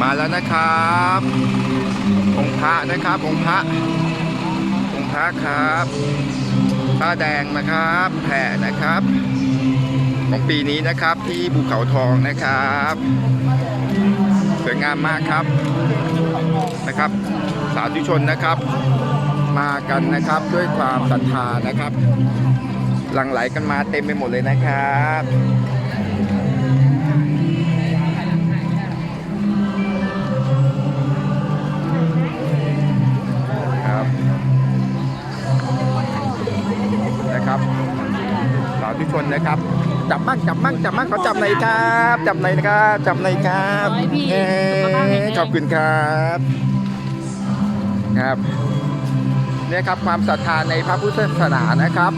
มาแล้วนะครับองค์พระนะครับองค์พระองค์พระครับผ้าแดงนะครับแผ่นะครับ ของปีนี้นะครับที่ภูเขาทองนะครับสวยงามมากครับนะครับ สาธุชนนะครับ มากันนะครับด้วยความศรัทธานะครับ หลั่งไหลกันมาเต็มไปหมดเลยนะครับ สาธุชนนะครับ จับมั่งจับมั่งจับมั่งเขาจับในอยครับ จับในอยนะครับจับในอยครับขอให้พี่เอ้สุขภาพแข็งแรงขอบคุณครับครับเนี่ยครับความศรัทธาในพระพุทธศาสนานะครับ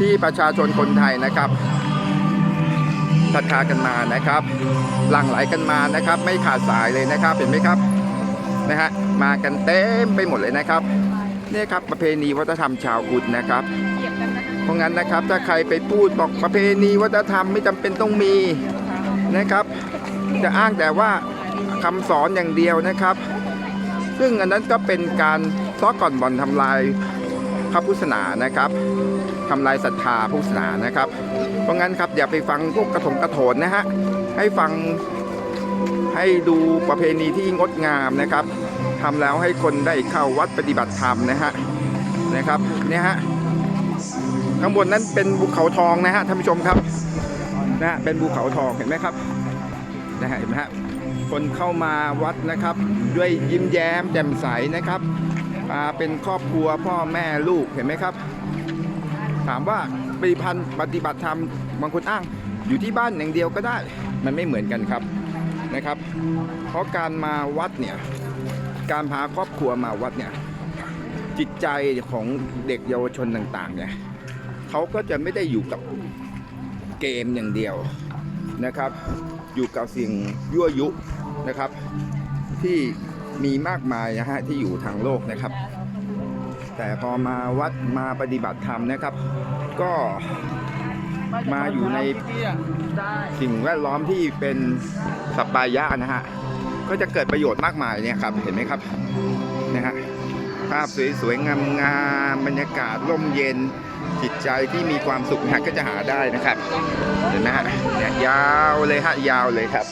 ที่ประชาชนคนไทยนะครับศรัทธากันมานะครับ หลั่งไหลกันมานะครับ ไม่ขาดสายเลยนะครับเห็นไหมครับนะฮะมากันเต็มไปหมดเลยนะครับเนี่ยครับประเพณีวัฒนธรรมชาวกุดนะครับ ราะงั้นนะครับ ถ้าใครไปพูดบอกประเพณีวัฒนธรรมไม่จำเป็นต้องมีนะครับ จะอ้างแต่ว่าคำสอนอย่างเดียวนะครับ ซึ่งอันนั้นก็เป็นการซ้อก่อนบ่อนทำลายพระพุทธศาสนานะครับทำลายศรัทธาพุทธศาสนานะครับ เพราะงั้นครับอย่าไปฟังพวกกระถงกระโถนนะฮะให้ฟังให้ดูประเพณีที่งดงามนะครับทำแล้วให้คนได้เข้าวัดปฏิบัติธรรมนะฮะนะครับเนี่ยฮะ ข้างบนนั้นเป็นภูเขาทองนะฮะท่านผู้ชมครับนะฮะเป็นภูเขาทองเห็นไหมครับนะฮะเห็นไหมฮะคนเข้ามาวัดนะครับ ด้วยยิ้มแย้มแจ่มใสนะครับมาเป็นครอบครัวพ่อแม่ลูกเห็นไหมครับ ถามว่าปฏิพันธ์ปฏิบัติธรรมบางคนอ้างอยู่ที่บ้านอย่างเดียวก็ได้มันไม่เหมือนกันครับนะครับ เพราะการมาวัดเนี่ยการพาครอบครัวมาวัดเนี่ยจิตใจของเด็กเยาวชนต่างๆเนี่ย เขาก็จะไม่ได้อยู่กับเกมอย่างเดียวนะครับ อยู่กับสิ่งยั่วยุนะครับ ที่มีมากมายนะฮะที่อยู่ทางโลกนะครับ แต่พอมาวัดมาปฏิบัติธรรมนะครับ ก็มาอยู่ในสิ่งแวดล้อมที่เป็นสปายะนะฮะก็จะเกิดประโยชน์มากมายเนี่ยครับเห็นไหมครับนะฮะภาพสวยๆงามๆบรรยากาศร่มเย็น จิตใจที่มีความสุขนะก็จะหาได้นะครับเห็นไหมฮะเนี่ยยาวเลยฮะยาวเลยครับ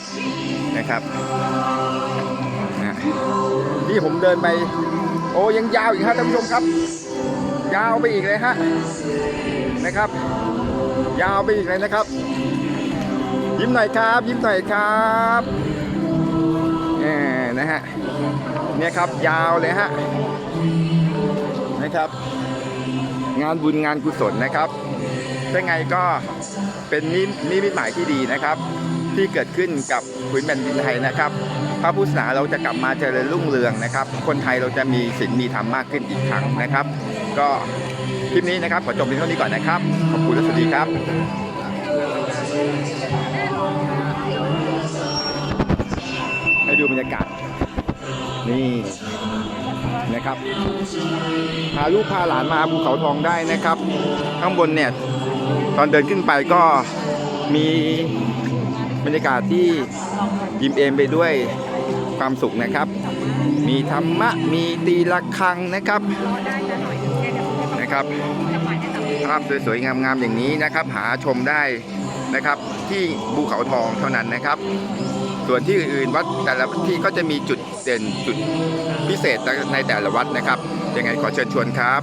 นะครับนะที่ผมเดินไป โอ้ยังยาวอีกครับท่านผู้ชมครับ ยาวไปอีกเลยฮะนะครับ ยาวไปอีกเลยนะครับ ยิ้มหน่อยครับ ยิ้มหน่อยครับแหมนะฮะเนี่ยครับยาวเลยฮะนะครับ งานบุญงานกุศลนะครับยังไงก็เป็นนินิมิตหมายที่ดีนะครับ ที่เกิดขึ้นกับพื้นแผ่นดินไทยนะครับพระพุทธศาสนาเราจะกลับมาเจริญรุ่งเรืองนะครับ คนไทยเราจะมีศีลมีธรรมมากขึ้นอีกครั้งนะครับ ก็คลิปนี้นะครับขอจบเพียงเท่านี้ก่อนนะครับ ขอบคุณและสวัสดีครับให้ดูบรรยากาศนี่ นะครับ พาลูกพาหลานมาภูเขาทองได้นะครับ ข้างบนเนี่ยตอนเดินขึ้นไปก็มีบรรยากาศที่ยิ้มเอมไปด้วยความสุขนะครับ มีธรรมะ มีตีละครังนะครับนะครับ ภาพสวยๆ งามๆ อย่างนี้นะครับ หาชมได้นะครับที่ภูเขาทองเท่านั้นนะครับ ส่วนที่อื่นๆวัดแต่ละที่ก็จะมีจุด เด่นจุดพิเศษในแต่ละวัดนะครับยังไงขอเชิญชวนครับ